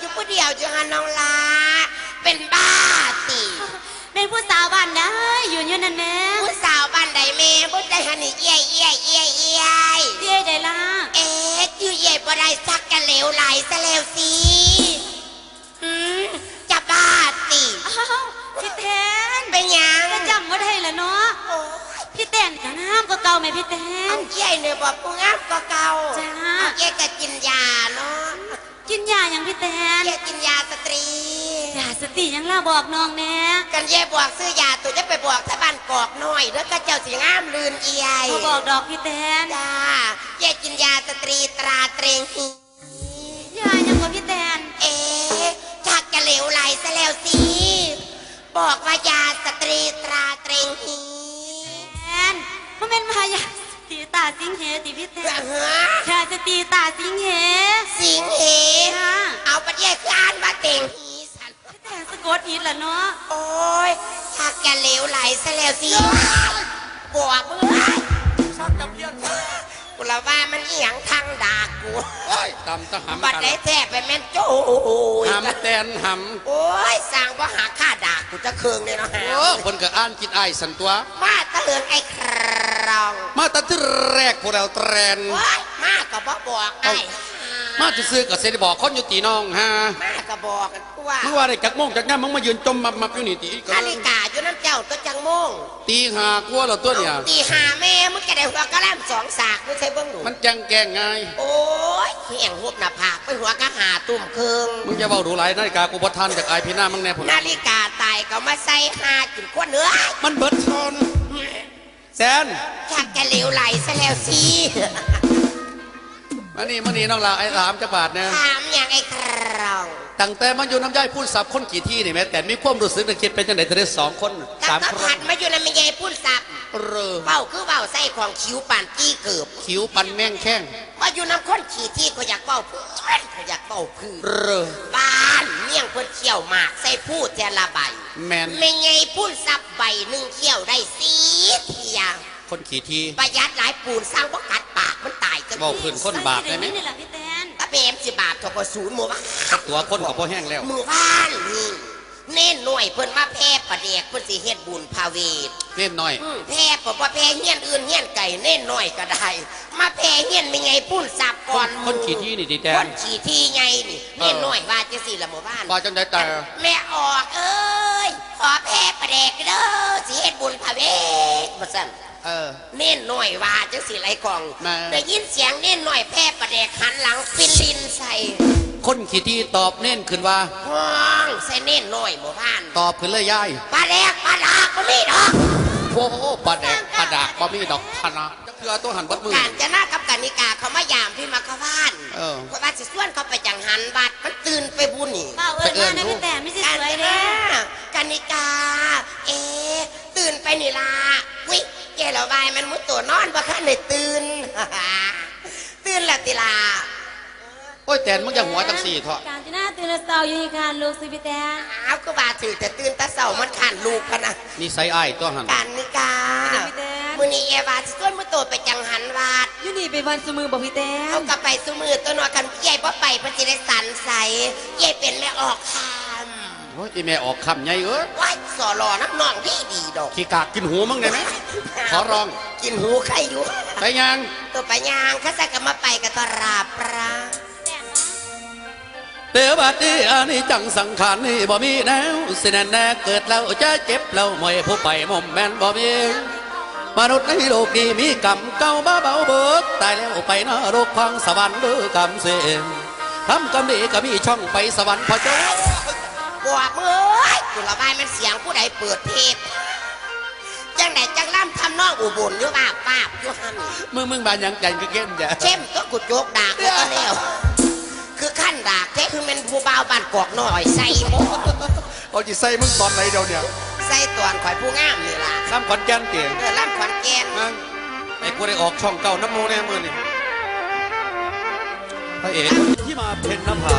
อยู่ผู้เดียวจังหันน้องลาเป็นบ้าติเป็นผู้สาวบ้านนะอยู่อยู่นั่นแม่ผู้สาวบ้านใดแม่ผู้ใดหันนี่เอี้ยเอี้ยเอี้ยเอี้ยเจ๊ได้ล่ะเอ๊ะชื่อเอี้ยบ่ได้สักกันเหลวไหลซะแล้วสิหืมจะบ้าติอ้าวพี่แตนเป็นหยังก็จำว่าได้ละเนาะโอ้ยพี่แตนก็น้ำก็เก่าไหมพี่แตเอานเอี้ยเนี่ยบอกผู้งามก็เก่าจ้าเอาเอี้ยก็กินยาเนาะกินยาอย่าง พี่แตนเอี้ยกินยาสตรียาสติยังเล่าบอกน้องแน่กันเย่บวกซื้อยาตัวจะไปบวกถ้าบ้านกอกน้อยแล้วก็เจ้าสีงามลืนเอียยเขาบอกดอกพี่แตนจ้าเย่กินยาสตรีตราเตรงหียายังกับพี่แตนเอ๊ะชักจะเหลวไหลซะแล้วสิบอกว่ายาสตรีตราเตรงหีแตนมันเป็นมายาสติตาสิงเหติพี่แตเพื่อนเหรอยาสติตาสิงเหสิงเหค่ะ เย่คืออ่านว่าเตรงหีสันแตนสะกดอีกละเนาะโอ้ยชักจะเหลวไหลซะแล้วสิบอกมึงชักจะเพี้ยนกูละว่ามันเอียงทางดากกูโอ้ยตำตะหำบัดกันได้แท้ไปแม่นโจ้ยหำแตนหโอ้ยสั่งว่าหาค่าดากกูจะเคืองเลยเนาะฮะโอ้คนก็อ่านกินไอ้สันตัว มาตะเลินไอ้ครอง มาตัที่แรกพวกเราแตรนโอ้ยมาก็บ่บอกไอ้ มาจะซื้อกับเสได็บอกคนอยู่ตีน้องฮะมาก็บอกกันตัวเมื่อว่าได้จักโมงจักย่ำมึงมายืนจมมับมับอยู่นี่ตีก็นาฬิกาอยู่น้ำเจ้าตัวจังโมงตีหากลัวเราตัวเนี่ยตีหาแม่มึงจะได้หัวกระแลมสองสากมึงใช่เบิ้งหนูมันจังแกงง่ายโอ้ยเหี่ยงหุบหน้าผากไปหัวกระหาตุ่มเคืองมึงจะเบาดูหลายนาฬิกากูบ่ทันจากไอายพี่หน้ามึงแน่ผมนาฬิกาตายก็มาใส่หากินขวดเนื้อมันเบิดชนแซนชักจะเหลวไหลซะแล้วสิ มานี่มานี่น้องลาไอ้ถามจักบาทนะถามอย่างไอ้ครองตั้งแต่มันอยู่น้ำย่ายพูดสับคนกี่ที่นี่แม่แต่มีความรู้สึกนึกคิดเป็นจังไดเธอได้สองคนกัสาบมก็คนผัดมาอยู่ในไม่ใหญ่ปุ้นสับเรอเบ้าคือเบ้าใส่ของคิ้วปานกี้เกือบคิ้วปันแม่งแข้งมาอยู่น้ำข้นขี่ที่ก็อยากเบ้าพื้นก็อยากเบ้าพื้นเรอบ้านเมี่ยงเพิ่นเขี่ยวหมากใส่ผู้เจละใบแมนไม่ไงปุ้นสับใบหนึ่งเขี่ยวได้สีเทียคนขี่ทีประหยัดหลายปูนสร้างว่ากัด เว้าขึ้นคนบาปได้ไหมนี่แหละพี่แตนตะเปมสิบาททกศูนย์หมู่บ้านตัวคนกับพ่อแห้งแล้วหมู่บ้านนี่เน่นหน่วยเพิ่นมาแพร่ประเดกเพิ่นสิเฮ็ดบุญพาเวทเล่นหน่อยอืมแพ้ปว่าแพ้เฮี้ยนอื่นเฮี้ยนไก่เน่นน้อยก็ได้ มาแพ้เฮี้ยนไม่ไงปุ้นสับก่อนคนขี่ที่นี่ดีแทคนนขี่ที่ไงนี่เน่นน้อยว่าจะสี่ละหมู่บ้านว่าจังไดแต่แม่ออกเอ้ยขอแพ้ประเดกเด้อสิเฮ็ดบุญพระเวทมาสั่น เออ เน่นน้อยว่าจังสี่ไรกล่องมาได้ยินเสียงเน่นน้อยแพ้ประเดกหันหลังฟินลินใส่คนขี่ที่ตอบเน่นขึ้นว่า ห้องใส่เน่นน้อยหมู่บ้านตอบขึ้นเลยยายปลาแดกปลาดากมันไม่ดอกโอ้โหปลาแดกปลาดากบ่มีดอกพะนะจะคือเอาตัวหันบัดมือ การจะน่ากับกานิกาเขามายามพี่มาเข้าบ้านเออเพราะว่าสิส่วนเขาไปจังหันบัดมันตื่นไปบุญนี่ เปล่าเอิญมานะพี่แตนไม่ใช่การสวยจะเด้น่ากันิกา เอ๊ะตื่นไปนี่ล่ะวิ เจรบายมันมุดตัวนอนบ่ทันได้ตื่น ตื่นแล้วติลาโอ้ยแตนมึงจะหัวจังสี่เถอะการที่หน้าตื่นแล้วเศร้าอยู่ในการลูกสิพี่แตนอ้าวก็บาถือแต่ตื่นแตะเสามันขันลูกพะนะนี่ใส่อ้ายตัวหันกันิกาพี่แตนมื้อนี้เอวาสิส่วนมุดตัวไปจังหันวาดอยู่นี่เป็นวันสมือบอกพี่แตเอานกลับไปสุมือตัวหนอกันใหญ่บ่ไปเพันจิได้สันใสใหญ่เป็นแม่ออกค โอ้ยอีแม่ออกคำไงเอ้ยำว้ายสอรอน้ำนองดีดีดอกขี้กากกินหูมึงได้ไหมขอร้องกินหูใครอยู่ไปยังตัวไปยางข้าใส่กันมาไปกับตราปราเตอบัดนี้อันนี้จังสังขารนี่บ่มีแนวสิแน่แน่เกิดแล้วจะเจ็บแล้วมวยผู้ไปมอมแม่นบ่มีมนุษย์ในโลกนี้มีกรรมเก่าบ้าเบาเบิกตายแล้วไปนรกพังสวรรค์เด้อกรรมเสียทำกรรมดีก็มีช่องไปสวรรค์พอเจ้า บวกมือเอ้ยกุละบายมันเสียงผู้ใดเปิดเทปจังไหนจังล่ำทำนองอุบลอยู่บ้าป้าบอยู่หันมึงมึงบานยังใจก็เข้มจ้ะเข้มก็กุดโจกดากกูก็แล้วคือขั้นดากแท้คือเป็นผู้บ่าวบ้านกอกหน่อยใส่หมดเอาจิใส่มึงตอนไหนเดี๋ยวเนี่ยใส่ตวนข่อยผู้งามนี่ล่ะซ้ำขอนแก่นเตียงเออล่ำขอนแก่นนั่งไอ้กูได้ออกช่องเก่าน้ำโมแน่มือนี่พระเอกที่มาเพ็ญนภา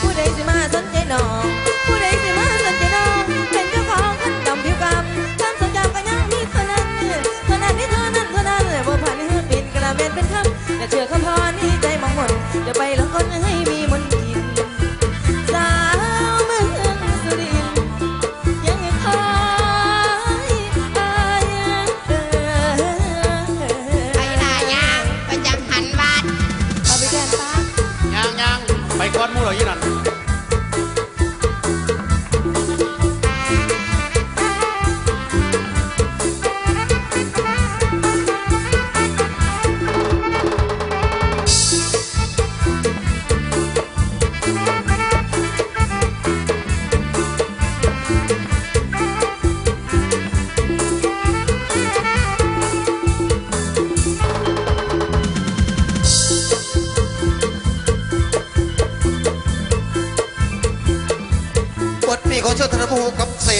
purê de demais. ไปก้อนมู่เรายี่นั่น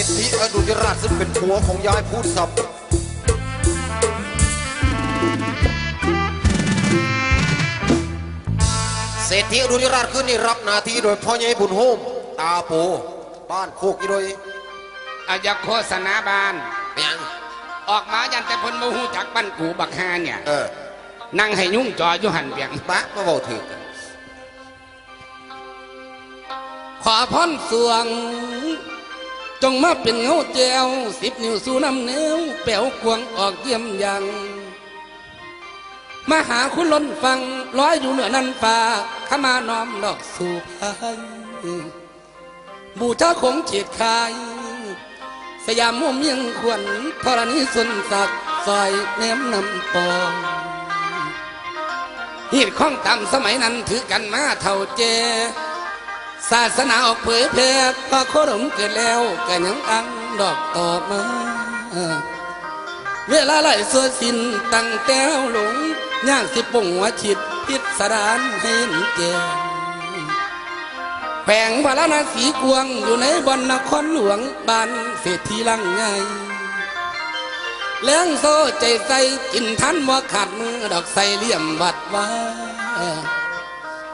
ษฐีอดุลยราชซึ่งเป็นผัวของยายพูดสับเศรษฐีอดุลยราชขึ้นนี่รับหนาทีโดยพ่อใหญ่บุญโฮมตาโปบ้านโคกอีโดยอาอยากโฆษณาบานเป็นหยังออกมายันแต่เพนโมหูจากบ้านกูบักฮาเนี่ย เออ นั่งให้ยุ่งจออยู่หันเบียงปะมาบอกถึงขอพรสวง จงมาเป็นเงาแจวสิบนิ้วสู่น้ำเนื้อแป๋วกวงออกเยี่ยมยังมาหาคุณล้นฟังร้อยอยู่เหนือนันฟ้าขามาน้อมดอกสู่พายบูชาคงเฉียดคาย สยามมุมยังควรธรณีสุนสักดิ์ซอยแนมนำปองหีดข้องต่ำสมัยนั้นถือกันมาเท่าเจ ศาสนาออกเผยแพร่พอโคดมเกิดแล้วก็ยังอังดอกตอบมา เวลาไหลสวดสินตั้งแต้วหลงย่างสิปุ่งหัวฉิดพิสดารให้เห็นแก่แขวงพระนาสีกวงอยู่ในบนนครหลวงบ้านเศรษฐีลังไงเลี้ยงโซ่ใจใส่กินทันว่าขาดมือดอกใส่เลี่ยมบัดว่า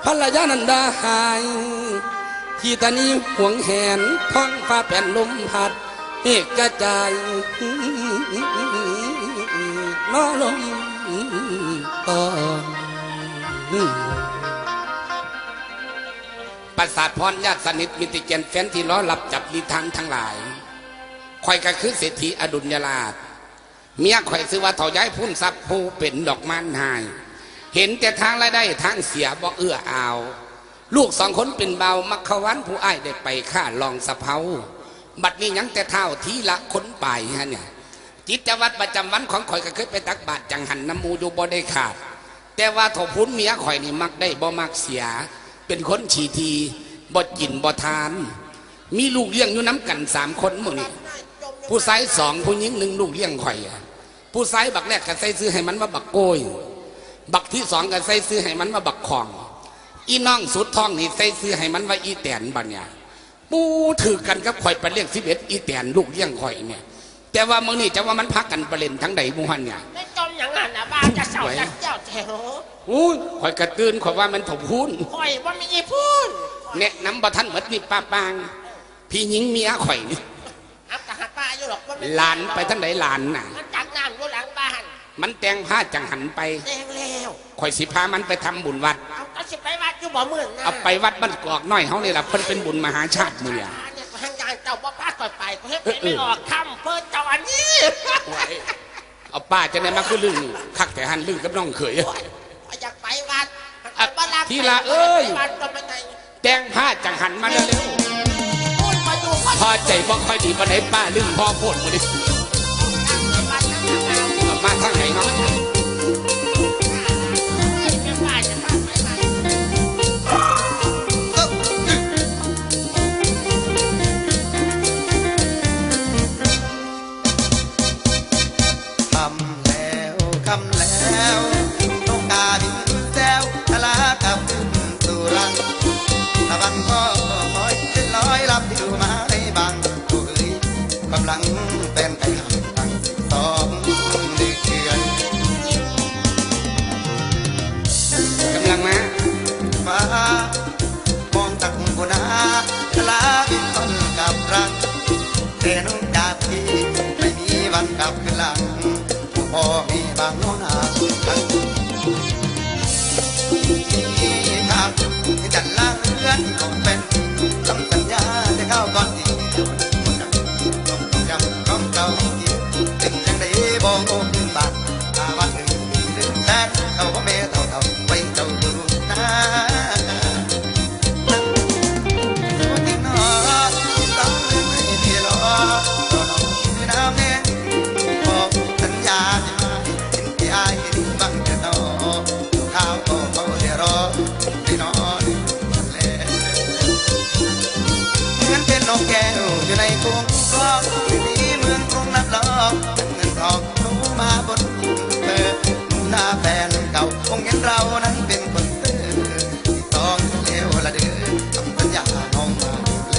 ภรรยานันดาหาย ที่ตานี้ห่วงแหนท้องฟ้าแผ่นลมพัดเอกกระจายน้อลมตอนประสาทพรญาติสนิทมิติเกนแฟนที่ล้อหลับจับนิทานทั้งหลายคอยก็คือเศรษฐีอดุลยราชเมียข่อยซื้อว่าเถาย้ายพุ่นทรัพย์ผู้เป็นดอกมันหาย เห็นแต่ทางรายได้ทางเสียบ่เอื้ออาว ลูกสองคนเป็นเบามักขวันผู้อ้ายได้ไปฆ่าลองสะเพาบัดนี้ยังแต่เท่าทีละคนไปฮะเนี่ยจิตวัตรประจำวันของข่อยก็เคยไปตักบาตรจังหันน้ำมูอยู่บ่ได้ขาด แต่ว่าถพุ้นเมียข่อยนี่มักได้บ่มักเสีย เป็นคนฉีทีบ่กินบ่ทาน มีลูกเลี้ยงอยู่น้ำกันสามคนหมื้นี้ผู้ชายสองผู้หญิงหนึ่งลูกเลี้ยงข่อยผู้ชายบักแรกก็ใส่ซื้อให้มันว่าบักโกยบักที่สองก็ใส่ซื้อให้มันว่าบักของ อีน้องสุดท้องนี่ใส่ซื้อให้มันว่าอีแตนบัดเนี่ยปูถือกันกับข่อยไปเลี้ยงสิบเอ็ดอีแตนลูกเลี้ยงข่อยเนี่ย แต่ว่ามื่อนี้จะว่ามันพักกันประเล่นทั้งใดหมูหันเนี่ยไม่จมอย่างนั้นนะบ้านจะเศร้าจะเจ้าแถวอู้ยข่อยกระตื่นข่อยว่ามันถมพูนคอยว่ามีพูนแนะนำบ่ท่านหมดนี่ป้าปาง พี่หญิงเมียข่อยนี่อักกะหักปลาอยู่หรอกว่าไม่หลานไปทั้งใดหลานน่ะมันจักน้ำอยู่หลังบ้าน มันแต่งผ้าจังหันไปแดงแล้วข่อยสิพามันไปทำบุญวัดเอาก็ สิไปวัดอยู่บ่เมืองนะเอาไปวัดบ้านกอกน้อยเฮานี่ล่ะเพิ่นเป็นบุญมหาชาติมื้อเนี่ยเนี่ยก็ทางยานเจ้าบ่พาก่อยไปก็เฮ็ดเป็นไม่ออกคำเพิ่นเจ้าอันนี้เอาป้าจะได้มาคือลึงคักแต่หันลึงกับน้องเขยโอ้ยอยากไปวัดอะบ่รับทีละเอ้ยไปวัดก็ไม่ได้แต่งผ้าจังหันมาเร็วพูดมาอยู่ก็ๆพอใจบ่ค่อยดีปานใดป้าลึงพ่อโพดมื้อนี้วัดนั่นนะเอามาทางไหนเนาะ ก คุ้มครองอยู่ที่เมืองกรุงนับลองเงินทองหนูมาบนเธอหนูหน้าแฟนเก่าคงเห็นเรานั้นเป็นคนซื่อที่ต้องเลวละเดือทำสัญญาน้องมาดูแล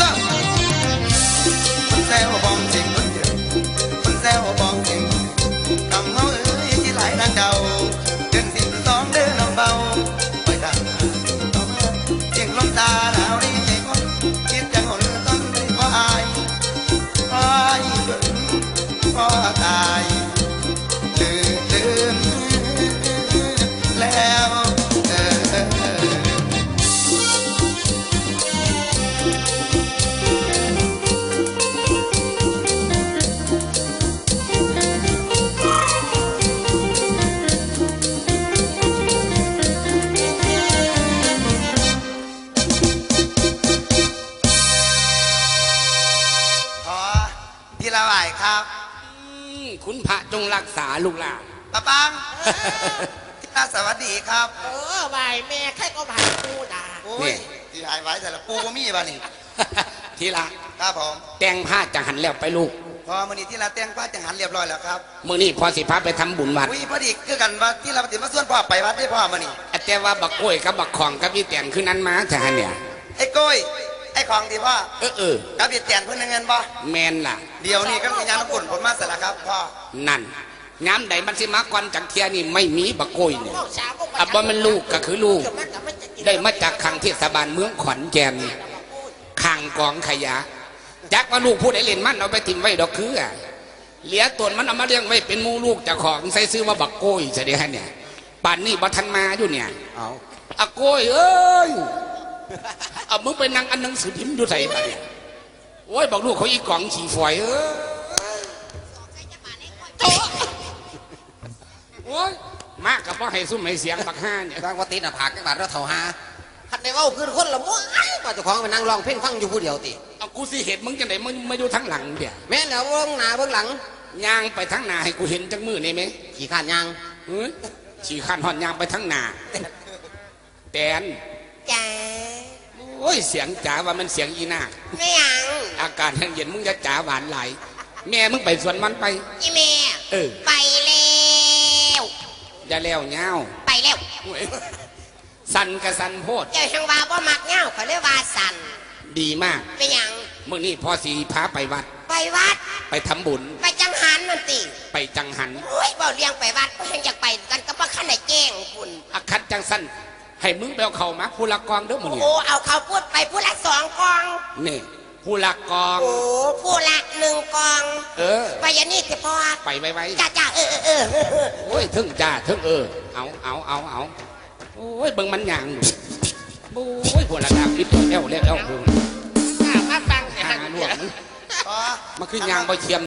ก็คนแซวบองจริงคนเดียวคนแซวบองจริงกำเมาเอ้ยที่หลายนางเดาเดินสิบสองเดินน้องเบาไปทาง คุณพระจงรักษาลูกหลานป้าปังที่ละสวัสดีครับเออไหวแม่ใครก็ไหวกูด่าโอ้ยที่หายไว้แต่ละปูก็มีบ้านี่ทีละครับผมแต่งผ้าจังหันแล้วไปลูกพอมื้อนี้ที่ละแต่งผ้าจังหันเรียบร้อยแล้วครับมื่อนี้พอสิพาไปทำบุญวัดอุ้ยพอดีคือกันว่าที่เราปฏิมาส่วนพ่อไปวัดได้พ่อมื้อนี้แต่ว่าบักกล้วยกับบักของกับพี่แตนขึ้นนั้นมาจะหันเนี่ยไอ้ก้อย ไอ้ของที่พ่อเออเออกับพี่แตนเพิ่นได้เงินบ่แมนล่ะ เดี๋ยวนี้ก็มีงานน้ำปุ่นผมมาเสร็จแล้วครับพ่อนั่นย้ำใดมันสิมาก่อนจังเทียนี่ไม่มีบักกล้วยเนี่ยพวกสาวพวกอับว่ามันลูกก็คือลูกเดี๋ยวมันก็มันจะกินได้มาจากขังเทศบาลเมืองขอนแก่นขังกองขยะจักว่าลูกผู้ใดเล่นมันเอาไปทิมไว้ดอกคืออะเหลียตนมันเอามาเลี้ยงไว้เป็นหมูลูกเจากของใส่ซื้อว่าบักโก้ยเสียเดียเนี่ยป่านนี้บัทันมาอยู่เนี่ยเอาอะโก้ยเอ้ย เอามึงไปนั่งอันหนังสือพิมพ์อยู่ใส่บ้าเนี่ยโอ้ยบอกลูกเขาอีกกล่องฉี่ฝอยเอ้ยโถ่โอ้ยมากกับว่าให้ซุ่มให้เสียงบักห้าเนี่ยสร้างวัติหน้าผากจังหวัดเราเท่าหาคันในเว้าพื้นคนละม้วนว่าเจ้าของไปนั่งร้องเพลงฟังอยู่ผู้เดียวติ เอากูสิเห็นมึงจังไหนมึงมาอยู่ทั้งหลังเดี๋ยแม่นแล้วเบื้องหน้าเบื้องหลังย่างไปทั้งหน้าให้กูเห็นจังมือนี่ไหมขี่ขานยางเฮ้ยฉีขันหอนย่างไปทั้งหน้าแตนจ้าโอ้ยเสียงจ๋าว่ามันเสียงอีนาคไม่ยังอากาศแห้งเย็นมึงจะจ๋าหวานไหลายแม่มึงไปสวนมันไปอีแม่เออไปแล้วอย่าแล้วเงาวไปแล้วโอ้ยสันกะสันโพดเจ้าช่างว่าบ่มักเงาเขาเรียกว่าสันดีมากเป็นหยังมื่อนี้พ่อสีพาไปวัด ไปวัด ไปทำบุญ ไปจังหันมันติไปจังหันโอ้ยบ่เลี้ยงไปวัดก็ยังอยากไปกันก็บ่คันได้แจ้งคุณอาคัดจังสัน ให้มึงไปเอาเข่ามาผู้ละกองเด้อมึงเนี่ยโอ้เอาเขาพูดไปผู้ละสองกอง นี่ผู้ละกอง โอ้ผู้ละหนึ่งกอง เออ ไปอยางนี่สิพ่อไปไว้ไว้จ้าจ้าเออเออเออโอ้ยถึงจ้าถึงเออ เอาเอาเอาเอาโอ้ยเบิ่งมันหยังโอ้ยพวกละดาคิดตัวแอวแล้วแอวเบิ่งมาฟังหาลวกมึงพ่อมันคือยางบ่เทียม